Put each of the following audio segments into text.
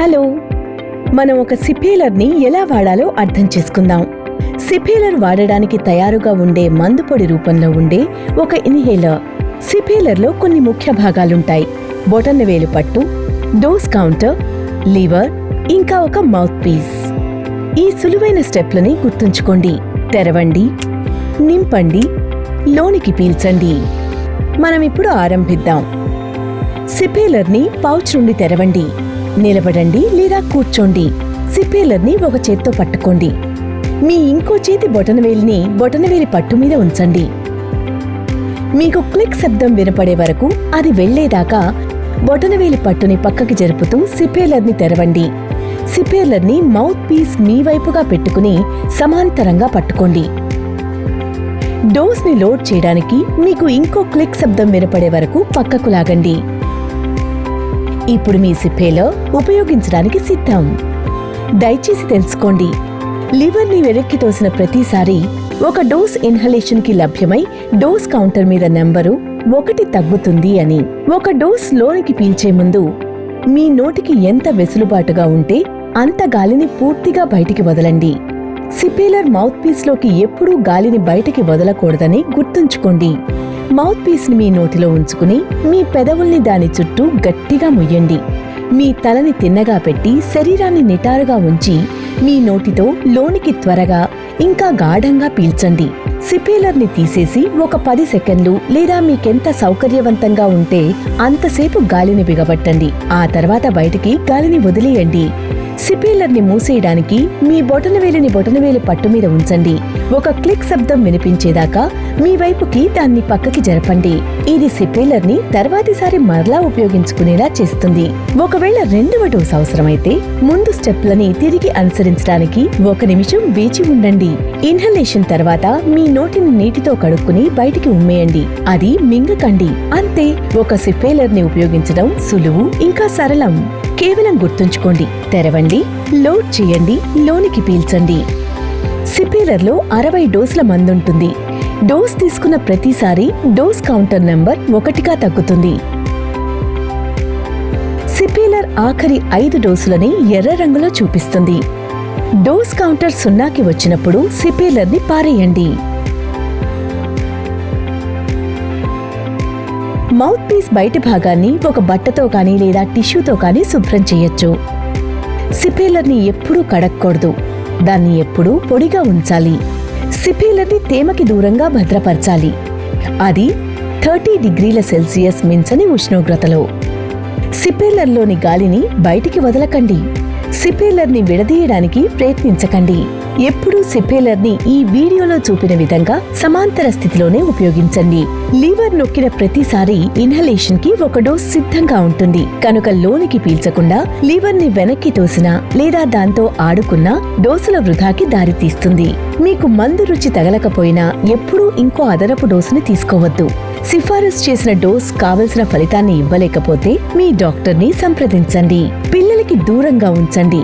Hello. మనం ఒక సిపేలర్ని ఎలా వాడాలో అర్థం చేసుకుందాం. సిపేలర్ వాడడానికి తయారుగా ఉండే మందు పొడి రూపంలో ఉండే ఒక ఇన్హేలర్. సిపేలర్లో కొన్ని ముఖ్య భాగాలుంటాయి. బొటనవేలు పట్టు డోస్ కౌంటర్ లివర్ ఇంకా ఒక మౌత్ పీస్. ఈ సులువైన స్టెప్లని గుర్తుంచుకోండి. తెరవండి నింపండి లోనికి పీల్చండి. మనం ఇప్పుడు ఆరంభిద్దాం. సిపేలర్ని పౌచ్ నుండి తెరవండి. నిలబడండి లేదా కూర్చోండి. సిపేలర్ని ఒక చేత్తో పట్టుకోండి. మీ ఇంకో చేతి బొటనవేలిని బొటనవేలి పట్టు మీద ఉంచండి. మీకు క్లిక్ శబ్దం వినపడే వరకు అది వెళ్ళేదాకా బొటనవేలి పట్టుని పక్కకి జరుపుతూ సిపేలర్ని తెరవండి. సిపేలర్ని మౌత్ పీస్ మీ వైపుగా పెట్టుకుని సమాంతరంగా పట్టుకోండి. డోస్ని లోడ్ చేయడానికి మీకు ఇంకో క్లిక్ శబ్దం వినపడే వరకు పక్కకు లాగండి. ఇప్పుడు మీ సిప్పేలో ఉపయోగించడానికి సిద్ధం. దయచేసి తెలుసుకోండి లివర్ని వెనక్కి తోసిన ప్రతిసారి ఒక డోస్ ఇన్హలేషన్కి లభ్యమై డోస్ కౌంటర్ మీద నెంబరు ఒకటి తగ్గుతుంది అని. ఒక డోస్ లోనికి పీల్చే ముందు మీ నోటికి ఎంత వెసులుబాటుగా ఉంటే అంత గాలిని పూర్తిగా బయటికి వదలండి. సిపేలర్ మౌత్ పీస్లోకి ఎప్పుడూ గాలిని బయటికి వదలకూడదని గుర్తుంచుకోండి. మౌత్ పీస్ని మీ నోటిలో ఉంచుకుని మీ పెదవుల్ని దాని చుట్టూ గట్టిగా ముయ్యండి. మీ తలని తిన్నగా పెట్టి శరీరాన్ని నిటారుగా ఉంచి మీ నోటితో లోనికి త్వరగా ఇంకా గాఢంగా పీల్చండి. సిపీలర్ని తీసేసి ఒక పది సెకండ్లు లేదా మీకెంత సౌకర్యవంతంగా ఉంటే అంతసేపు గాలిని బిగబట్టండి. ఆ తర్వాత బయటికి గాలిని వదిలేయండి. సిపేలర్ని మూసేయడానికి మీ బొటనవేలిని బొటనవేలి పట్టు మీద ఉంచండి. ఒక క్లిక్ శబ్దం వినిపించేదాకా మీ వైపుకి దాన్ని పక్కకి జరపండి. ఇది సిపేలర్ని తర్వాతిసారి మరలా ఉపయోగించుకునేలా చేస్తుంది. ఒకవేళ రెండవ డోస్ అవసరమైతే ముందు స్టెప్లని తిరిగి అనుసరించడానికి ఒక నిమిషం వేచి ఉండండి. ఇన్హలేషన్ తర్వాత మీ నోటిని నీటితో కడుక్కుని బయటికి ఉమ్మేయండి. అది మింగకండి. అంతే ఒక సిపేలర్ని ఉపయోగించడం సులువు ఇంకా సరళం. కేవలం గుర్తుంచుకోండి తెరవండి లోడ్ చేయండి లోనికి పీల్చండి. సిపేలర్లో అరవై డోసుల మందుంటుంది. డోస్ తీసుకున్న ప్రతిసారి డోస్ కౌంటర్ నంబర్ ఒకటిగా తగ్గుతుంది. సిపీలర్ ఆఖరి ఐదు డోసులని ఎర్ర రంగులో చూపిస్తుంది. డోస్ కౌంటర్ సున్నాకి వచ్చినప్పుడు సిపీలర్ని పారేయండి. మౌత్ పీస్ బయటి భాగాన్ని ఒక బట్టతో కానీ లేదా టిష్యూతో కానీ శుభ్రం చేయొచ్చు. సిపేలర్ని ఎప్పుడూ కడక్కూడదు. దాన్ని ఎప్పుడూ పొడిగా ఉంచాలి. సిపేలర్ని తేమకి దూరంగా భద్రపరచాలి. అది థర్టీ డిగ్రీల సెల్సియస్ మించని ఉష్ణోగ్రతలో. సిపేలర్లోని గాలిని బయటికి వదలకండి. సిపేలర్ని విడదీయడానికి ప్రయత్నించకండి. ఎప్పుడూ సిపేలర్ని ఈ వీడియోలో చూపిన విధంగా సమాంతర స్థితిలోనే ఉపయోగించండి. లీవర్ నొక్కిన ప్రతిసారి ఇన్హలేషన్కి ఒక డోస్ సిద్ధంగా ఉంటుంది. కనుక లోనికి పీల్చకుండా లీవర్ని వెనక్కి తోసినా లేదా దాంతో ఆడుకున్నా డోసుల వృధాకి దారితీస్తుంది. మీకు మందు రుచి తగలకపోయినా ఎప్పుడూ ఇంకో అదనపు డోసుని తీసుకోవద్దు. సిఫారసు చేసిన డోస్ కావలసిన ఫలితాన్ని ఇవ్వలేకపోతే మీ డాక్టర్ని సంప్రదించండి. పిల్లలకి దూరంగా ఉంచండి.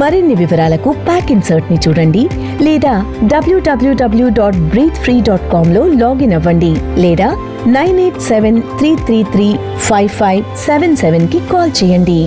మరిన్ని వివరాలకు ప్యాక్ ఇన్సర్ట్ని చూడండి లేదా W W W dot breathe free dot కామ్లో login అవ్వండి లేదా nine eight seven three three three five five seven సెవెన్కి కాల్ చేయండి.